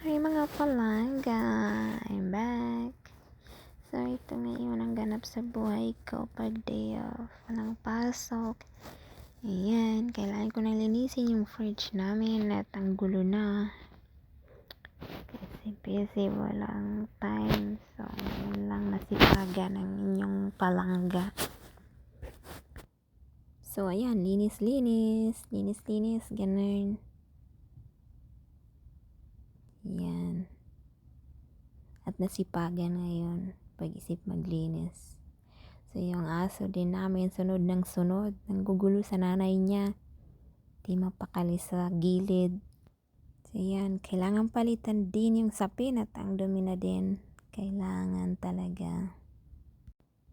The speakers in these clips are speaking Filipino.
Hi mga palangga, I'm back. So ito ngayon ang ganap sa buhay ko pag day off. Walang pasok. Ayan, kailangan ko nang linisin yung fridge namin at ang gulo na. Kasi busy, walang time. So ngayon lang nasipagan ng inyong palangga. So ayan, linis-linis, linis-linis, ganun. Yan. At nasipagan ngayon pag-isip maglinis. So yung aso din namin sunod ng sunod. Nanggugulo sa nanay niya. Di mapakali sa gilid. So yan, kailangan palitan din yung sapin at ang dumi na din. Kailangan talaga.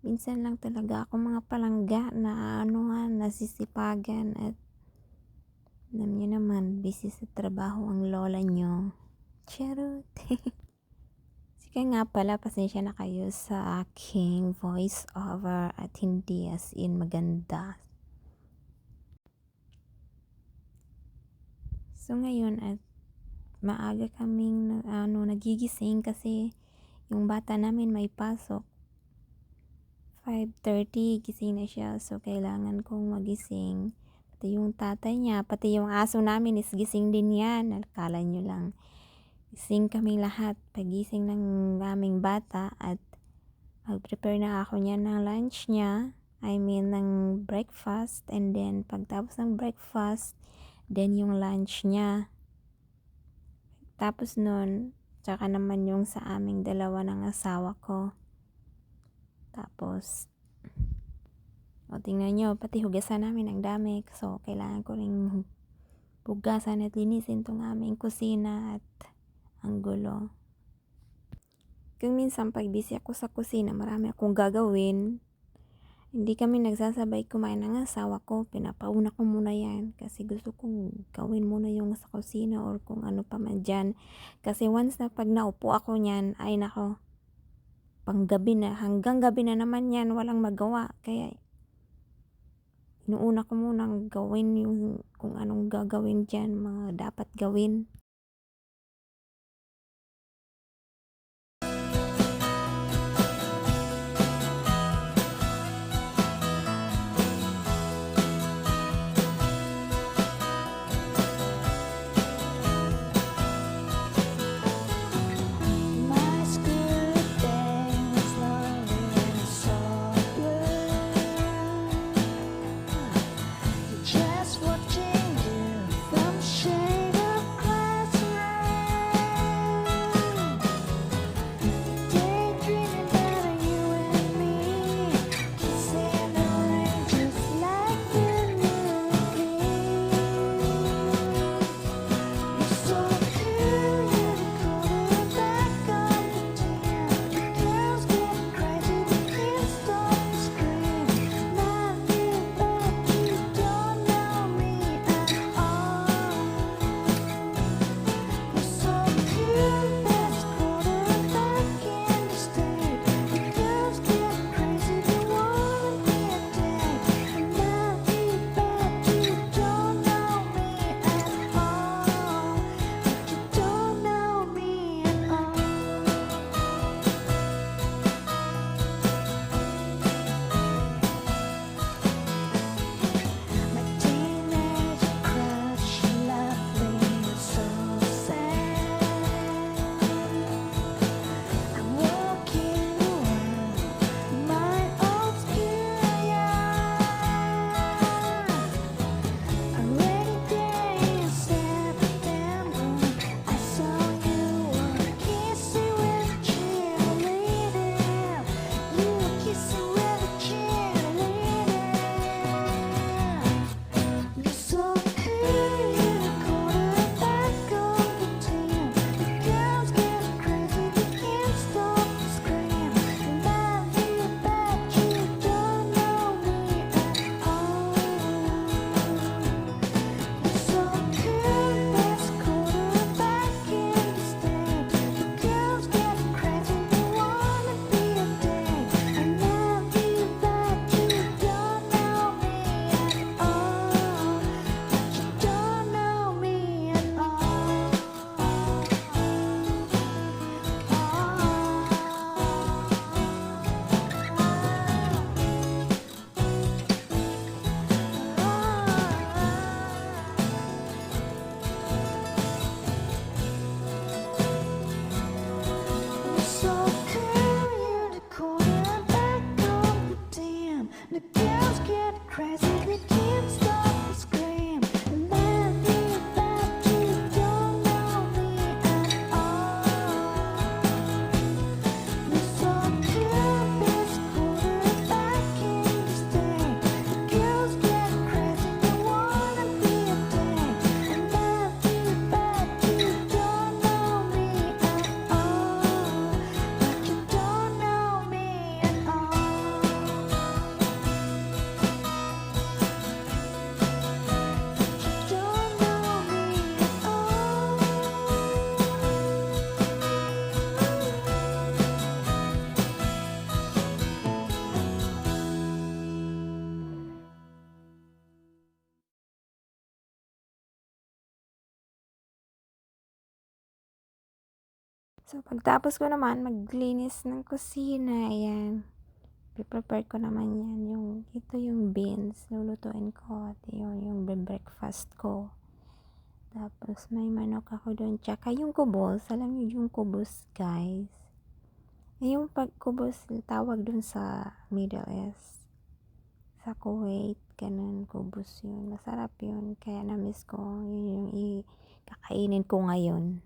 Minsan lang talaga ako mga palangga na anuhan, nasisipagan at alam niyo naman, busy sa trabaho ang lola niyo. Charot. Sige nga pala, pasensya na kayo sa aking voice over at hindi as in maganda. So ngayon at maaga kaming ano, nagigising kasi yung bata namin may pasok. 5.30 gising na siya so kailangan kong magising. Pati yung tatay niya, pati yung aso namin is gising din yan. Akala nyo lang. Gising kami lahat pagising ng aming bata at mag-prepare na ako niya ng lunch niya. I mean, ng breakfast and then pagtapos ng breakfast, then yung lunch niya. Tapos nun, tsaka naman yung sa aming dalawa ng asawa ko. Tapos, o tingnan nyo, pati hugasan namin ang dami. So, kailangan ko ring hugasan at linisin tong aming kusina at ang gulo. Kung minsan pag busy ako sa kusina, marami akong gagawin. Hindi kami nagsasabay kumain ng asawa ko. Pinapauna ko muna yan. Kasi gusto kong gawin muna yung sa kusina or kung ano pa man dyan. Kasi once na pag naupo ako niyan, ay nako, panggabi na, hanggang gabi na naman yan, walang magawa. Kaya, inuuna ko munang gawin yung kung anong gagawin dyan, mga dapat gawin. The girls get crazy. So, pagtapos ko naman maglinis ng kusina, ayan. Pre-prepare ko naman yan. Yung, ito yung beans, lulutuin ko. At yun, yung breakfast ko. Tapos, may manok ako doon. Tsaka yung kubos, alam niyo yung kubos, guys. Yung pagkubos, tawag doon sa Middle East. Sa Kuwait, ganun, kubos yun. Masarap yun. Kaya na-miss ko. Yun yung i-kakainin ko ngayon.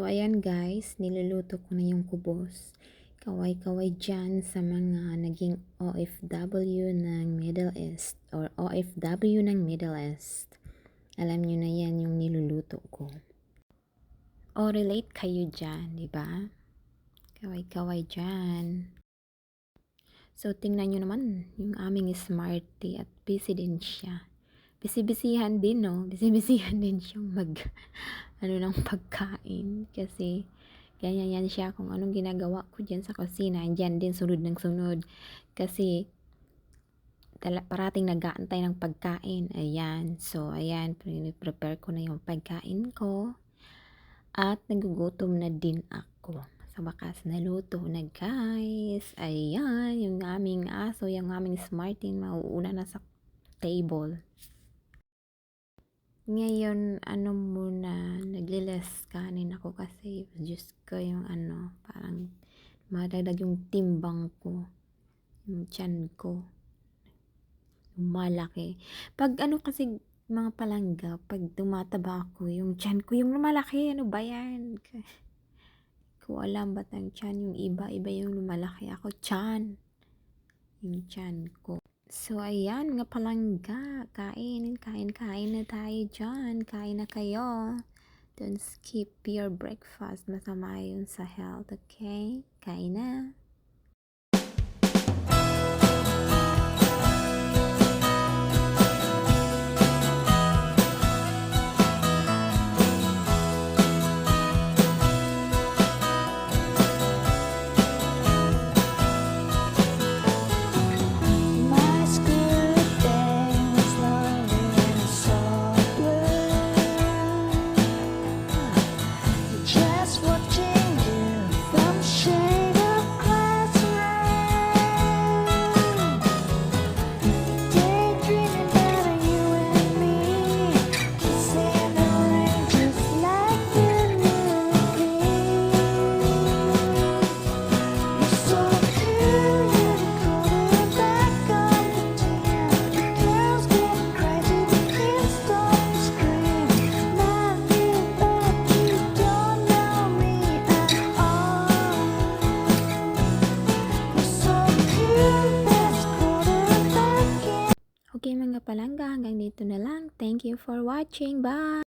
So, ayan guys, niluluto ko na yung kubos. Kaway-kaway dyan sa mga naging OFW ng Middle East or OFW ng Middle East. Alam nyo na yan yung niluluto ko. O relate kayo dyan, di ba? Kaway-kaway dyan. So, tingnan nyo naman, yung aming smarty at busy din siya. Busy-busyhan din, no? Busy-busyhan din siyang mag, ano ng pagkain. Kasi, ganyan yan siya kung anong ginagawa ko dyan sa kusina. Diyan din sunod ng sunod. Kasi, tala, parating nag-aantay ng pagkain. Ayan. So, ayan. Prepare ko na yung pagkain ko. At nagugutom na din ako. Sa wakas, naluto na guys. Ayan, yung aming aso, yung aming smarting, mauuna na sa table. Ngayon, ano muna, nagliles kanin ako kasi, Diyos ko, yung ano, parang madagdag yung timbang ko. Yung tiyan ko. Malaki. Pag ano kasi, mga palangga, pag tumataba ako, yung tiyan ko yung lumalaki. Ano ba yan? Ko alam ba't ang tiyan yung iba, iba yung lumalaki. Ako tiyan. Yung tiyan ko. So, ayan, mga palangga. Kain, kain, kain na tayo dyan. Kain na kayo. Don't skip your breakfast. Masama yun sa health, okay? Kain na. Watching. Bye!